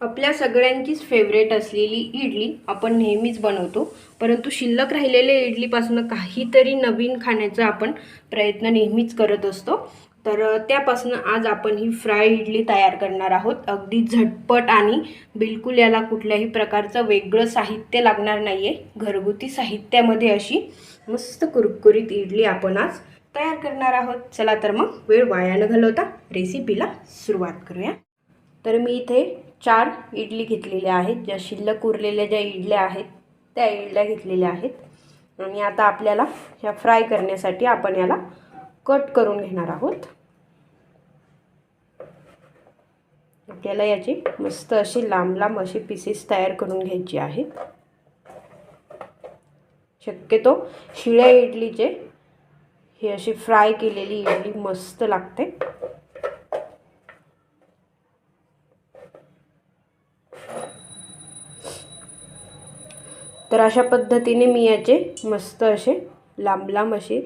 आपल्या सगळ्यांचीच फेवरेट असलेली इडली आपण नेहमीच बनवतो. परंतु शिल्लक राहिलेल्या इडलीपासून काहीतरी नवीन खाण्याचा आपण प्रयत्न नेहमीच करत असतो. तर त्यापासून आज आपण ही फ्राय इडली तयार करणार आहोत. अगदी झटपट आणि बिलकुल याला कुठल्याही प्रकारचं वेगळं साहित्य लागणार नाही आहे घरगुती साहित्यामध्ये अशी मस्त कुरकुरीत इडली आपण आज तयार करणार आहोत. चला तर मग वेळ वाया न घालवता रेसिपीला सुरुवात करूया. तर मी इथे चार इडली घेतलेल्या आहेत. ज्या शिल्लक उरलेल्या ज्या इडल्या आहेत त्या इडल्या घेतलेल्या आहेत. आणि आता आपल्याला ह्या फ्राय करण्यासाठी आपण याला कट करून घेणार आहोत. आपल्याला याची मस्त अशी लांब लांब अशी पीसेस तयार करून घ्यायची आहेत. शक्यतो शिळ्या इडलीचे ही अशी फ्राय केलेली इडली मस्त लागते. तर अशा पद्धतीने मी याचे मस्त असे लांब लांब असे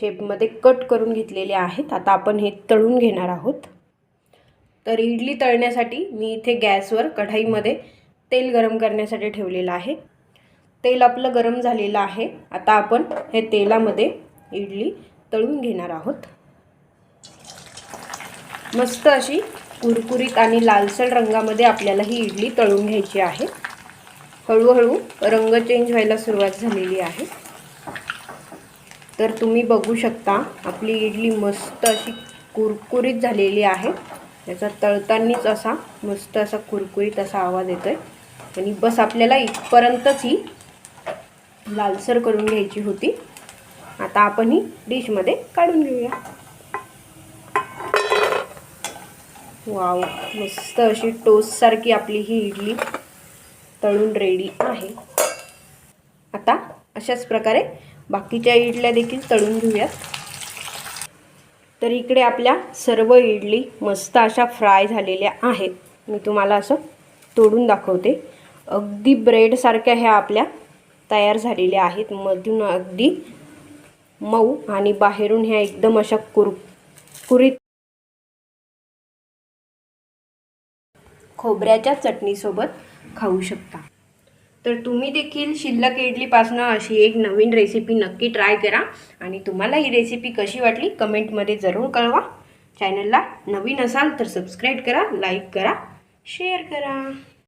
शेपमध्ये कट करून घेतलेले आहेत. आता आपण हे तळून घेणार आहोत. तर इडली तळण्यासाठी मी इथे गॅसवर कढाईमध्ये तेल गरम करण्यासाठी ठेवलेलं आहे. तेल आपलं गरम झालेलं आहे. आता आपण हे तेलामध्ये इडली तळून घेणार आहोत. मस्त अशी कुरकुरीत आणि लालसर रंगामध्ये आपल्याला ही इडली तळून घ्यायची आहे. हळूहळू रंग चेंज व्हायला सुरुवात झालेली आहे. तर तुम्ही बघू शकता आपली इडली मस्त अशी कुरकुरीत झालेली आहे. त्याचा तळतानीच असा मस्त असा कुरकुरीत असा आवाज येतो आहे आणि बस आपल्याला इथपर्यंतच ही लालसर करून घ्यायची होती. आता आपण ही डिशमध्ये काढून घेऊया. वाव मस्त अशी टोस्टसारखी आपली ही इडली. तळून रेडी आहे. आता अशाच प्रकारे बाकीच्या इडल्या देखील तळून घेऊयात. तर इकडे आपल्या सर्व इडली मस्त अशा फ्राय झालेल्या आहेत. मी तुम्हाला असं तोडून दाखवते. अगदी ब्रेडसारख्या ह्या आपल्या तयार झालेल्या आहेत. मधून अगदी मऊ आणि बाहेरून ह्या एकदम अशा कुरकुरीत खोबऱ्याच्या चटणीसोबत खाऊ शकता. तर तुम्ही देखील शिल्लक इडलीपासनं अशी एक नवीन रेसिपी नक्की ट्राय करा आणि तुम्हाला ही रेसिपी कशी वाटली कमेंटमध्ये जरूर कळवा. चॅनलला नवीन असाल तर सबस्क्राईब करा लाईक करा शेअर करा.